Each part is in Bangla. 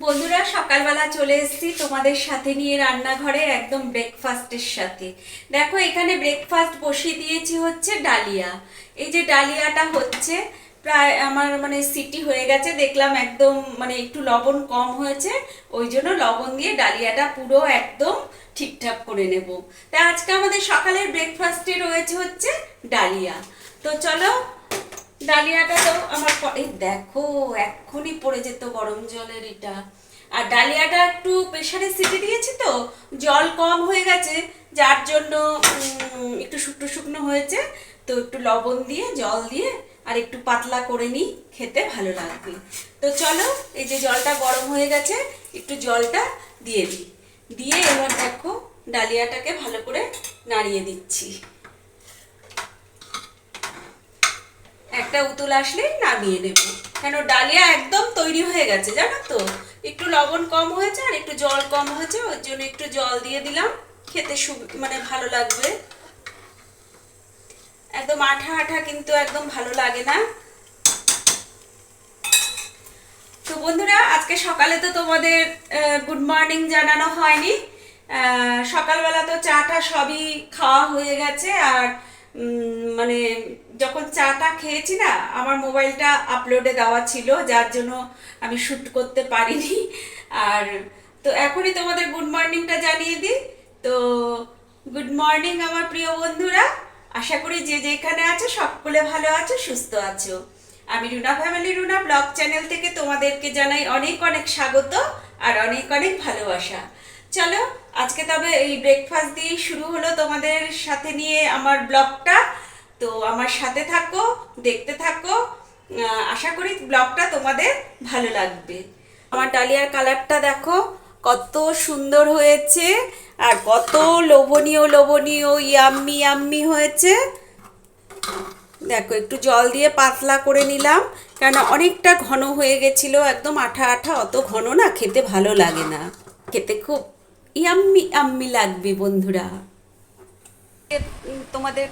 বন্ধুরা, সকালবেলা চলে এসেছি তোমাদের সাথে নিয়ে রান্নাঘরে একদম ব্রেকফাস্টের সাথে। দেখো, এখানে ব্রেকফাস্ট বসিয়ে দিয়েছি হচ্ছে ডালিয়া। এই যে ডালিয়াটা হচ্ছে, প্রায় আমার মানে সিটি হয়ে গেছে, দেখলাম একদম মানে একটু লবণ কম হয়েছে, ওই জন্য লবণ দিয়ে ডালিয়াটা পুরো একদম ঠিকঠাক করে নেব। তা আজকে আমাদের সকালের ব্রেকফাস্টে রয়েছে হচ্ছে ডালিয়া। তো চলো ডালিয়াটা তো আমার এই দেখো, এক্ষুনি পড়ে যেত গরম জলের এটা। আর ডালিয়াটা একটু প্রেশারে সিটি দিয়েছি তো, জল কম হয়ে গেছে, যার জন্য একটু শুকনো শুকনো হয়েছে। তো একটু লবণ দিয়ে, জল দিয়ে, আর একটু পাতলা করে নিই, খেতে ভালো লাগবে। তো চলো, এই যে জলটা গরম হয়ে গেছে, একটু জলটা দিয়ে দিই। দিয়ে এবার দেখো, ডালিয়াটাকে ভালো করে নাড়িয়ে দিচ্ছি। একটা উতল আসলে নামিয়ে নেব। কেন ডালিয়া একদম তৈরি হয়ে গেছে, জানো তো? একটু লবণ কম হয়েছে আর একটু জল কম হয়েছে ওর জন্য একটু জল দিয়ে দিলাম। খেতে মানে ভালো লাগবে। একদম আঠা আঠা কিন্তু একদম ভালো লাগে না। তো বন্ধুরা, আজকে সকালে তো তোমাদের গুড মর্নিং জানানো হয়নি। সকালবেলা তো চাটা সবই খাওয়া হয়ে গেছে আর মানে যখন চাটা খেয়েছি না, আমার মোবাইলটা আপলোডে দেওয়া ছিল, যার জন্য আমি শ্যুট করতে পারিনি। আর তো এখনই তোমাদের গুড মর্নিংটা জানিয়ে দিই। তো গুড মর্নিং আমার প্রিয় বন্ধুরা, আশা করি যে যেখানে আছো, সকলে ভালো আছো, সুস্থ আছো। আমি Runa family Runa blog channel থেকে তোমাদেরকে জানাই অনেক অনেক স্বাগত আর অনেক অনেক ভালোবাসা। চলো আজকে তবে এই ব্রেকফাস্ট দিয়েই শুরু হলো তোমাদের সাথে নিয়ে আমার ব্লগটা। তো আমার সাথে থাকো, দেখতে থাকো। আশা করি ব্লগটা তোমাদের ভালো লাগবে। আমার ডালিয়ার কালারটা দেখো, কত সুন্দর হয়েছে আর কত লোভনীয় লোভনীয়, ইয়াম্মি ইয়াম্মি হয়েছে। দেখো, একটু জল দিয়ে পাতলা করে নিলাম কেন অনেকটা ঘন হয়ে গেছিল, একদম আঠা আঠা, অত ঘন না, খেতে ভালো লাগে না। খেতে খুব ইয়াম্মি আম্মি লাগবে বন্ধুরা। তোমাদের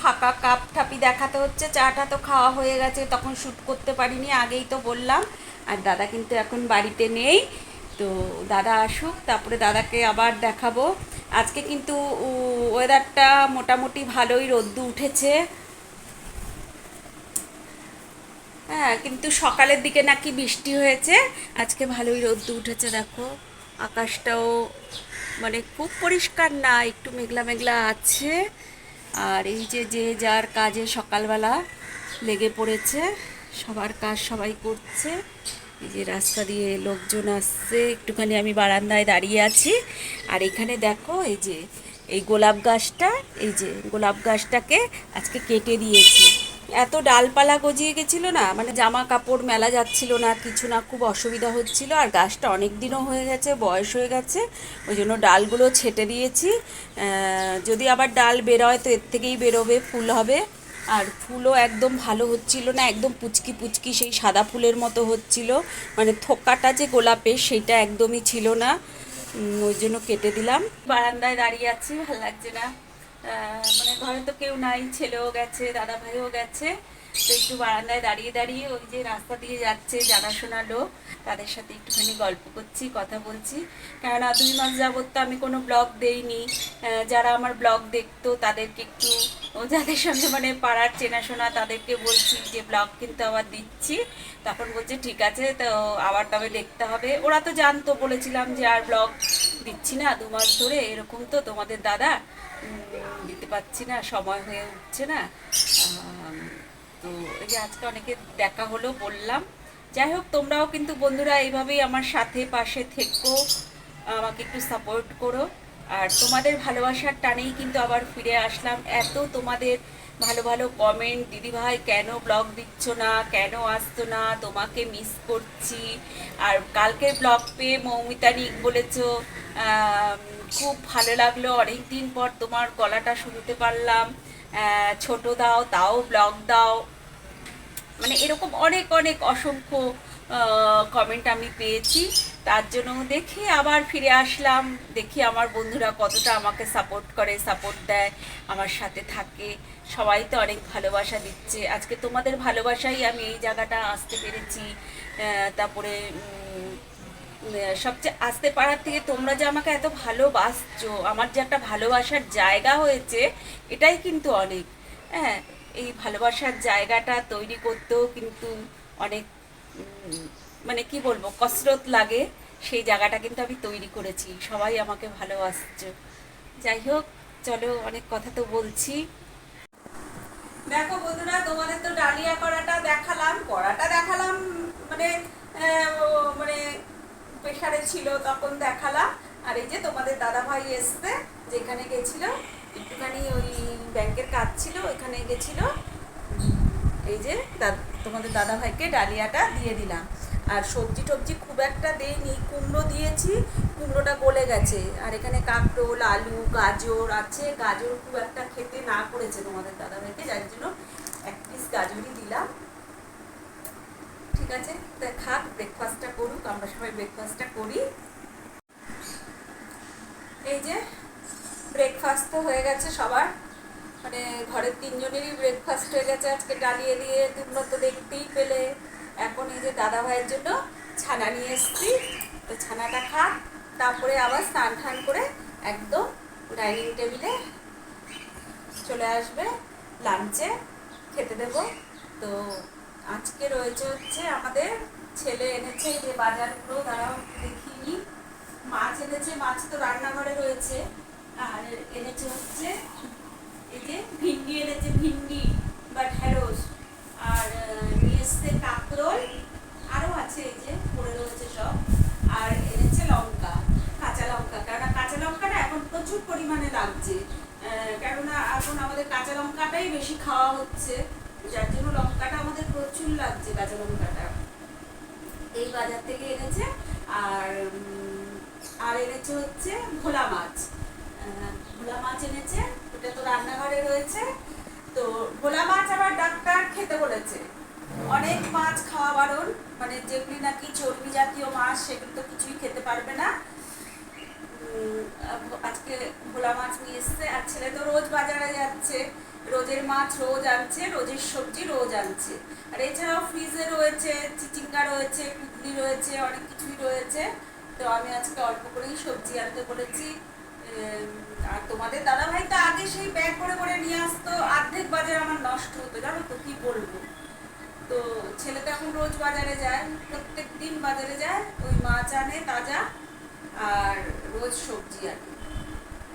ফাঁকা কাপ ঠাপি দেখাতে হচ্ছে, চাটা তো খাওয়া হয়ে গেছে, তখন শ্যুট করতে পারিনি, আগেই তো বললাম। আর দাদা কিন্তু এখন বাড়িতে নেই, তো দাদা আসুক, তারপরে দাদাকে আবার দেখাবো। আজকে কিন্তু ওয়েদারটা মোটামুটি ভালোই রোদ্দু উঠেছে। হ্যাঁ কিন্তু সকালের দিকে নাকি বৃষ্টি হয়েছে, আজকে ভালোই রোদ্দু উঠেছে, দেখো। আকাশটাও মানে খুব পরিষ্কার না, একটু মেঘলা মেঘলা আছে। আর এই যে যে যার কাজে সকালবেলা লেগে পড়েছে, সবার কাজ সবাই করছে। এই যে রাস্তা দিয়ে লোকজন আসছে, একটুখানি আমি বারান্দায় দাঁড়িয়ে আছি। আর এখানে দেখো, এই যে, এই গোলাপ গাছটা, এই যে গোলাপ গাছটাকে আজকে কেটে দিয়েছি। এত ডালপালা গজিয়ে গেছিল না? মানে জামা কাপড় মেলা যাচ্ছিল না, কিছু না, খুব অসুবিধা হচ্ছিল, আর গাছটা অনেক দিনও হয়ে গেছে, বয়স হয়ে গেছে, ওই জন্য ডালগুলো ছেটে দিয়েছি। যদি আবার ডাল বেরোয় তো এর থেকেই বেরোবে, ফুল হবে। আর ফুলও একদম ভালো হচ্ছিল না, একদম পুচকি পুচকি সেই সাদা ফুলের মতো হচ্ছিল। মানে থোকাটা যে গোলাপের সেইটা একদমই ছিল না। ওই জন্য কেটে দিলাম। বারান্দায় দাঁড়িয়ে আছি, ভালো লাগছে না। মানে ঘরে তো কেউ নাই, ছেলেও গেছে দাদা ভাইও গেছে। তো একটু বারান্দায় দাঁড়িয়ে দাঁড়িয়ে ওই যে রাস্তা দিয়ে যাচ্ছে জানাশোনা লোক, তাদের সাথে একটুখানি গল্প করছি, কথা বলছি। কেননা দুই মাস যাবত তো আমি কোনো ব্লগ দেইনি। যারা আমার ব্লগ দেখতো তাদেরকে একটু যাদের সঙ্গে মানে পাড়ার চেনাশোনা তাদেরকে বলছি যে, ব্লগ কিন্তু আবার দিচ্ছি। তখন বলছে, ঠিক আছে, তো আবার তবে দেখতে হবে। ওরা তো জানতো, বলেছিলাম যে আর ব্লগ দিচ্ছি না, দু মাস ধরে এরকম তো তোমাদের দাদা। দিতে পারছি না, সময় হয়ে উঠছে না। তো এই যে আজকে অনেকে দেখা হলো, বললাম। যাই হোক, তোমরাও কিন্তু বন্ধুরা এইভাবেই আমার সাথে পাশে থেকো, আমাকে একটু সাপোর্ট করো। আর তোমাদের ভালোবাসার টানেই কিন্তু আবার ফিরে আসলাম। এত তোমাদের ভালো ভালো কমেন্ট দিদিভাই, কেন ব্লগ দিচ্ছ না? কেন আসতো না? তোমাকে মিস করছি। আর কালকের ব্লগ পেয়ে মৌমিতা নিক বলেছ খুব ভালো লাগল। অনেক দিন পর তোমার গলাটা শুনতে পারলাম। ছোট দাও তাও ব্লগ দাও। মানে এরকম অনেক অনেক অসংখ্য কমেন্ট আমি পেয়েছি। তার জন্য দেখি আবার ফিরে আসলাম। দেখি আমার বন্ধুরা কতটা আমাকে সাপোর্ট করে সাপোর্ট দেয়, আমার সাথে থাকে। সবাই তো অনেক ভালোবাসা দিচ্ছে। আজকে তোমাদের ভালোবাসাই আমি এই জায়গাটা আসতে পেরেছি। তারপরে সবচেয়ে আসতে পারার থেকে তোমরা যে আমাকে এত ভালোবাসছো, আমার যে একটা ভালোবাসার জায়গা হয়েছে, এটাই কিন্তু অনেক। হ্যাঁ এই ভালোবাসার জায়গাটা তৈরি করতেও কিন্তু অনেক মানে কি বলব, কসরত লাগে। সেই জায়গাটা কিন্তু আমি তৈরি করেছি। সবাই আমাকে ভালোবাসছো। যাই হোক, চলো অনেক কথা তো বলছি। দেখো বন্ধুরা, তোমাদের তো ডালিয়া করাটা দেখালাম করাটা দেখালাম মানে মানে প্রেশারে ছিল, তখন দেখালাম। আর এই যে তোমাদের দাদা ভাই এসছে, যেখানে গেছিল, একটুখানি ওই ব্যাংকের কাজ ছিল, ওইখানে গেছিল। এই যে তোমাদের দাদা ভাইকে ডালিয়াটা দিয়ে দিলাম। আর সবজি টবজি খুব একটা দেইনি, কুমড়ো দিয়েছি, কুমড়োটা গলে গেছে। আর এখানে কাঁকরোল, আলু, গাজর আছে। গাজর খুব একটা খেতে না করেছে তোমাদের দাদা ভাইকে যার জন্য এক পিস গাজরই দিলাম। আছে? খাক ব্রেকফাস্টটা করুক, আমরা সবাই ব্রেকফাস্টটা করি। এই যে ব্রেকফাস্ট তো হয়ে গেছে সবার। মানে ঘরের তিনজনেরই ব্রেকফাস্ট হয়ে গেছে আজকে। ডালিয়ে দিয়ে তোমরা তো দেখতেই পেলে। এখন এই যে দাদা ভাইয়ের জন্য ছানা নিয়ে এসেছি। তো ছানাটা খা তারপরে আবার স্নান টান করে একদম ডাইনিং টেবিলে চলে আসবে। লাঞ্চে খেতে দেব। তো আজকে রয়েছে হচ্ছে আমাদের ছেলে এনেছে, এই যে বাজারগুলো দাঁড়াও দেখিনি। মাছ এনেছে, মাছ তো রান্নাঘরে রয়েছে। আর এনেছে হচ্ছে, এই যে ভিন্ডি এনেছে, ভিন্ডি বা ঢেঁড়স। আর নিয়ে এসছে কাঁকরোল আরও আছে এই যে, পড়ে রয়েছে সব। আর এনেছে লঙ্কা, কাঁচা লঙ্কা। কেননা কাঁচা লঙ্কাটা এখন প্রচুর পরিমাণে লাগছে। কেননা এখন আমাদের কাঁচা লঙ্কাটাই বেশি খাওয়া হচ্ছে। যার জন্য লঙ্কাটা আমাদের প্রচুর লাগছে, কাঁচা লঙ্কাটা। এই বাজার থেকে এনেছে, আর আর এনেছে হচ্ছে ভোলা মাছ। ভোলা মাছ এনেছে, ওটা তো রান্নাঘরে রয়েছে। তো ভোলা মাছ আবার ডাক্তার খেতে বলেছে। অনেক মাছ খাওয়া বারণ মানে যেগুলি নাকি চর্বি জাতীয় মাছ, সেগুলো তো কিছুই খেতে পারবে না। আজকে ভোলা মাছ নিয়ে এসছে, আর ছেলে তো রোজ বাজারে যাচ্ছে। রোজের মাছ রোজ আনছে, রোজের সবজি রোজ আনছে। আর এছাড়াও ফ্রিজে রয়েছে, চিচিঙ্গা রয়েছে কুদলি রয়েছে, অনেক কিছুই রয়েছে। তো আমি আজকে অল্প করেই সবজি আনতে বলেছি। আর তোমাদের দাদা ভাই তো আগে সেই ব্যাগ করে করে নিয়ে আসতো, অর্ধেক বাজার আমার নষ্ট হতো, জানো তো কি বলব? তো ছেলে তো এখন রোজ বাজারে যায়, প্রত্যেক দিন বাজারে যায়, ওই মাছ আনে তাজা, আর রোজ সবজি আনে।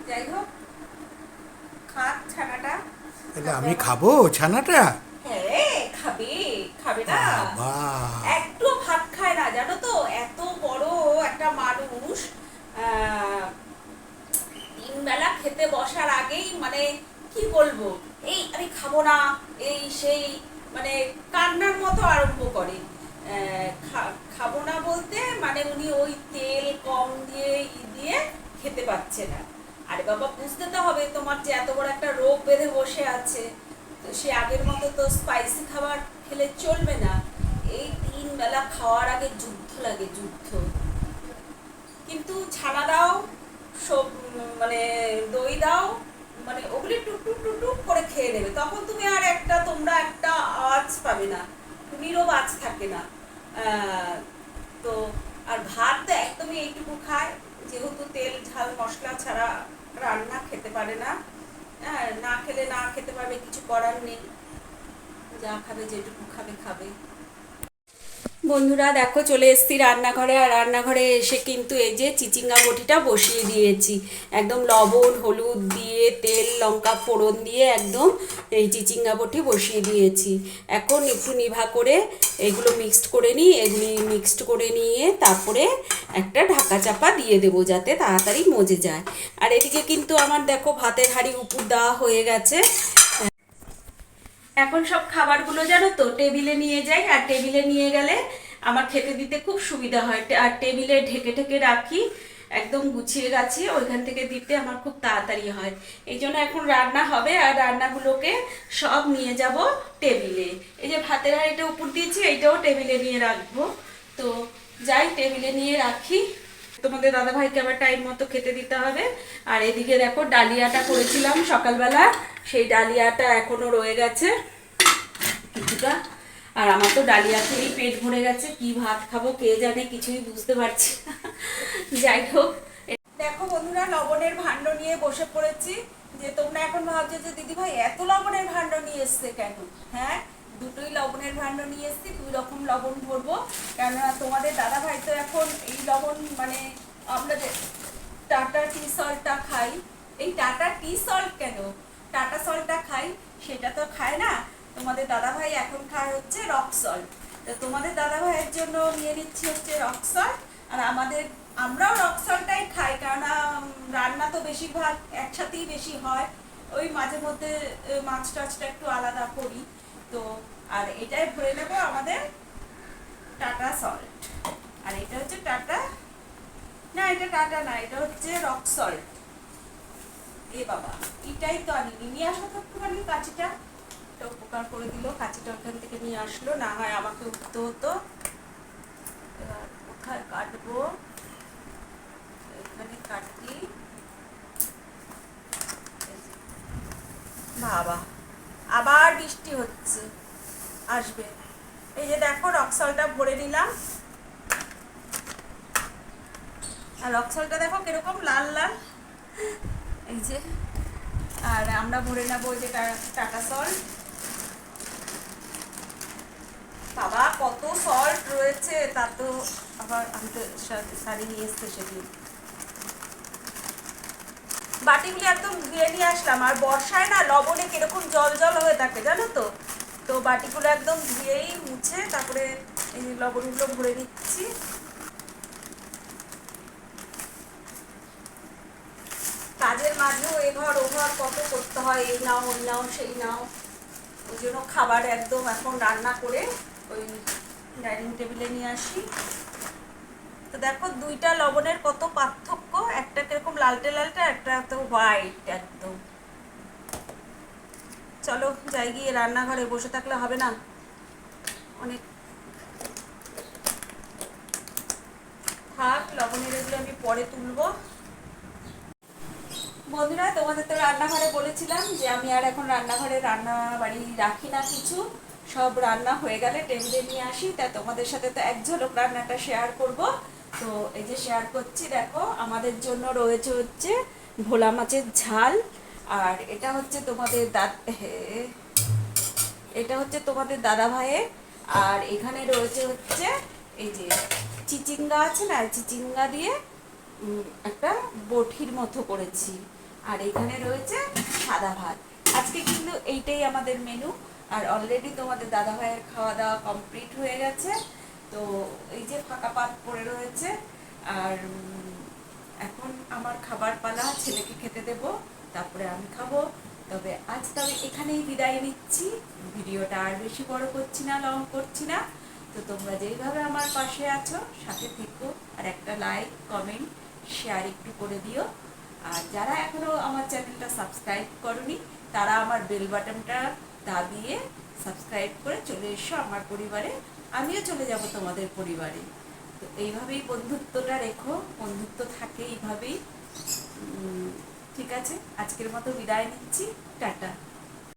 যাই হোক, খাক ছানাটা। তাহলে আমি খাব ছানাটা? হ্যাঁ খাবে খাবে না? একটু ভাত খায় না জানো তো? এত বড় একটা মানুষ তিন বেলা খেতে বসার আগেই মানে কি বলব? এই আমি খাব না এই সেই মানে কান্নার মতো আরম্ভ করে। খাব না বলতে মানে উনি ওই তেল কম দিয়ে ই দিয়ে খেতে পাচ্ছে না। আরে বাবা, বুঝতে তো হবে তোমার যে এত বড় একটা রোগ বেঁধে বসে আছে। তো সে আগের মতো তো স্পাইসি খাবার খেলে চলবে না। এই তিন বেলা খাওয়ার আগে যুদ্ধ লাগে, যুদ্ধ। কিন্তু ছানা দাও, সব মানে দই দাও মানে ওগুলি টুক টুক টুক টুক করে খেয়ে নেবে। তখন তুমি আর একটা, তোমরা একটা আওয়াজ পাবে না। নীরব আজ থাকে না। তো আর ভাত তো একদমই এইটুকু খায়। যেহেতু তেল, ঝাল, মশলা ছাড়া রান্না খেতে পারে না। হ্যাঁ না খেলে না খেতে পারবে, কিছু করার নেই। যা খাবে, যেটুকু খাবে খাবে। বন্ধুরা, দেখো চলে এসেছি রান্নাঘরে, আর রান্নাঘরে এসে কিন্তু এই যে চিচিঙ্গা বটিটা বসিয়ে দিয়েছি। একদম লবণ, হলুদ দিয়ে, তেল, লঙ্কা ফোড়ন দিয়ে একদম এই চিচিঙ্গা বটি বসিয়ে দিয়েছি। এখন একটু নিভা করে এগুলো মিক্সড করে নিই, এগুলি মিক্সড করে নিয়ে তারপরে একটা ঢাকা চাপা দিয়ে দেবো যাতে তাড়াতাড়ি মজে যায়। আর এদিকে কিন্তু আমার দেখো ভাতের হাঁড়ি উপর দেওয়া হয়ে গেছে। এখন সব খাবারগুলো জানো তো, টেবিলে নিয়ে যাই, আর টেবিলে নিয়ে গেলে আমার খেতে দিতে খুব সুবিধা হয়। আর টেবিলে ঢেকে ঢেকে রাখি, একদম গুছিয়ে গাছিয়ে ওইখান থেকে দিতে আমার খুব তাড়াতাড়ি হয়। এই জন্য এখন রান্না হবে, আর রান্নাগুলোকে সব নিয়ে যাব টেবিলে। এই যে ভাতের হাঁড়িটা উপর দিয়েছি, এইটাও টেবিলে নিয়ে রাখব। তো যাই, টেবিলে নিয়ে রাখি। তোমাদের দাদা ভাইকে আবার টাইম মতো খেতে দিতে হবে। আর এদিকে দেখো ডালিয়াটা করেছিলাম সকালবেলা। সেই ডালিয়াটা এখনও রয়ে গেছে কিছুটা। আর আমার তো ডালিয়া খেয়েই পেট ভরে গেছে, কি ভাত খাব কে জানে কিছুই বুঝতে পারছি যাই হোক, দেখো বন্ধুরা, লবণের ভাণ্ড নিয়ে বসে পড়েছি। যে তোমরা এখন ভাবছ যে দিদি ভাই এত লবণের ভাণ্ড নিয়ে এসছে কেন? হ্যাঁ দুটোই লবণের ভাণ্ড নিয়ে এসছি, দুই রকম লবণ ভরবো। কেননা তোমাদের দাদা তো এখন এই লবণ মানে আমরা যে টাটা টি সল্টটা খাই, এই টাটা টি সল্ট কেন? টাটা সল্টটা খাই, সেটা তো খায় না। তোমাদের দাদা ভাই এখন খায় হচ্ছে রক সল্ট। তো তোমাদের দাদা ভাইয়ের জন্য নিয়ে নিচ্ছি হচ্ছে রক সল্ট। আর আমাদের, আমরাও রক সল্টটাই খাই কেননা রান্না তো বেশিরভাগ একসাথেই বেশি হয়। ওই মাঝে মধ্যে মাছ টাছটা একটু আলাদা করি। তো, আর এটাই ভরে নেব আমাদের টাটা সল্ট আর এটা হচ্ছে টাটা না এটা টাটা না, এটা হচ্ছে রক সল্ট এ বাবা, এটাই তো আনি নিয়ে কাঁচিটা উপকার করে দিল। কাঁচিটা ওখান থেকে নিয়ে আসলো, না হয় আমাকে উঠতে হতো। কোথায় কাটবো? এখানে কাটি বাবা, আবার বৃষ্টি হচ্ছে, আসবে। এই যে দেখো রক্সলটা ভরে নিলাম। আর রক্সলটা দেখো কীরকম লাল লাল। এই যে। আর আমরা ভরে নেব যে টাটা সল্ট বাবা, কত সল্ট রয়েছে, তা তো আবার আমি তো শাড়ি নিয়ে এসতে সেদিন। বাটিগুলি একদম ধুয়ে নিয়ে আসলাম, আর বর্ষায় না লবণে কীরকম জল জল হয়ে থাকে, জানো তো? তো বাটিগুলো একদম ধুয়েই মুছে তারপরে এই লবণগুলো ভরে নিচ্ছি। মাঝেও এ ঘর, ও ঘর কত করতে হয়, এই নাও, ওই নাও, সেই নাও। ওই জন্য খাবার একদম এখন রান্না করে ওই ডাইনিং টেবিলে নিয়ে আসি। তো দেখো দুইটা লবণের কত পার্থক্য, একটা কীরকম লালটে লালটে, একটা তো হোয়াইট একদম। চলো যাই গিয়ে রান্নাঘরে বসে থাকলে হবে না? অনেক থাক, লবণের এগুলো আমি পরে তুলবো। বন্ধুরা, তোমাদের তো রান্নাঘরে বলেছিলাম যে আমি আর এখন রান্নাঘরে রান্না বাড়ি রাখি না কিছু। সব রান্না হয়ে গেলে টেবিলে নিয়ে আসি। তা তোমাদের সাথে তো এক ঝলক রান্নাটা শেয়ার করব। তো এই যে শেয়ার করছি, দেখো, আমাদের জন্য রয়েছে হচ্ছে ভোলা মাছের ঝাল। আর এটা হচ্ছে তোমাদের দাদ এটা হচ্ছে তোমাদের দাদা ভাইয়ের আর এখানে রয়েছে হচ্ছে এই যে চিচিঙ্গা আছে না, চিচিঙ্গা দিয়ে একটা বঠির মতো করেছি। আর এখানে রয়েছে সাদা ভাত। আজকে কিন্তু এইটাই আমাদের মেনু আর অলরেডি তোমাদের দাদা ভাইয়ের খাওয়া দাওয়া কমপ্লিট হয়ে গেছে। তো এই যে ফাঁকা পাত পড়ে রয়েছে, আর এখন আমার খাবার পালা, ছেলেকে খেতে দেব, তারপরে আমি খাব। তবে আজ তবে এখানেই বিদায় নিচ্ছি। ভিডিওটা আর বেশি বড় করছি না লং করছি না। তো তোমরা যেইভাবে আমার পাশে আছো, সাথে থেকো, আর একটা লাইক কমেন্ট শেয়ার একটু করে দিও। আর যারা এখনও আমার চ্যানেলটা সাবস্ক্রাইব করনি, তারা আমার বেল বাটনটা দাবিয়ে সাবস্ক্রাইব করে চলে এসো আমার পরিবারে। আমিও চলে যাব তোমাদের পরিবারে। তো এইভাবেই বন্ধুত্বটা রেখো, বন্ধুত্ব থাকে এইভাবেই। ঠিক আছে? আজকের মতো বিদায় নিচ্ছি। টাটা।